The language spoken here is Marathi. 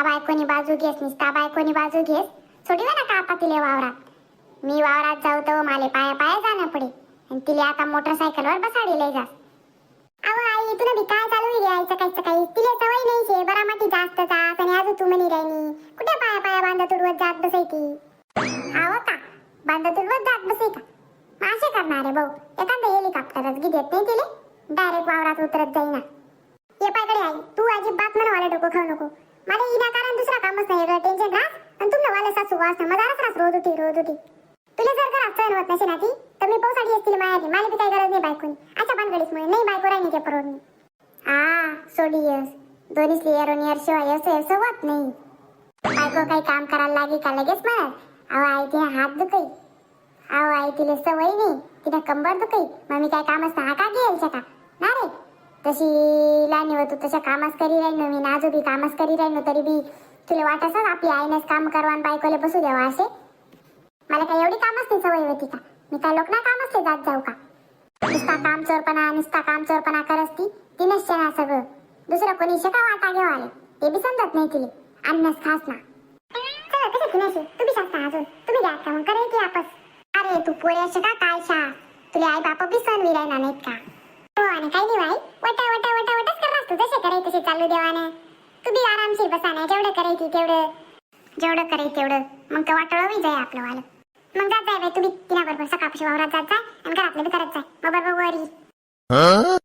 निस्ता बायकोनी बाजू घेस निस्ता बायकोनी बाजू घेस. सोडी ना कापा तिले वावरात? मी वावरात जाऊ तर माले पाया पाया जाणं पडे आणि तिले आता मोटरसायकलवर बसाडी लय जास अहो आई तुला बी काय चालू आहे यायचं काहीच सकाळी तिले सवय नाही शे बरा माती जास्त जात आणि अजून तू म्हणी राहिनी कुठे पाया पाया बांधा तुडवत जात बसायची आहो का? बांधा तुडवत जात बसे का मासे असे करणार आहे भाऊ. एखादं हेलिकॉप्टरच गी देत नाही तिले. डायरेक्ट वावरात उतरत जाईना. ये पायकडे आई तू अजिबात मला वाला डोकं खाऊ नको मला विनाकारण दुसरा कामच नाही एवढं टेन्शन राहत आणि तुमनं वाला सासू वास रोज उठी रोज उठी. तुला जर घरात सहन होत नसे ना ती तर मी पावसाळी असतील मायाची मला बी काही गरज नाही बायकोनी. अशा भानगडीच मुळे नाही बायको राहिली त्या परवडणी आ सोडी यस. दोन्हीच स्त्रियर नियर शिवाय असं असं होत नाही. बायको काही काम करायला लागे का लगेच म्हणत अहो आई तिने हात दुखई. अहो आई तिला सवय नाही. तिने कंबर दुखई. मग मी काय काम कामच हा का घेईल का तशी लहानी होतो तशा कामच करी राहीन मी नाजू बी कामच करी राहीन तरी बी तुला वाटत आपली आईनेच काम करवान आणि बायकोले बसू द्यावा असे? मला काय एवढी कामच नाही सवय होती का? मी काय लोक ना कामच नाही जात जाऊ का? नुसता काम चोरपणा नुसता काम चोरपणा करस ती तिनेच ना सगळं. दुसरं कोणी का वाटा घेऊ आले? ते बी समजत नाही तिले. अन्नच खास ना. चला तू बी सांगता अजून. तुम्ही द्या का मग करेल की आपस अरे तू पोरे असे का काय शा तुले आई बाप बी सण विरायना नाहीत का? हो आणि काही नाही बाई वटा वटा वटा वटाच करणार तू जसे करायचे तसे चालू देवाने. तू बी आरामशीर बसाने जेवढं करायची तेवढं. जेवढं करायचं तेवढं. मग का वाटोळं होई जाय आपलं वालं. मग जात जाय बाई तुम्ही तिला बरोबर सकाळपासून वावरात जात जाय आणि घरातलं बी करत जाय. मग बरोबर वरी.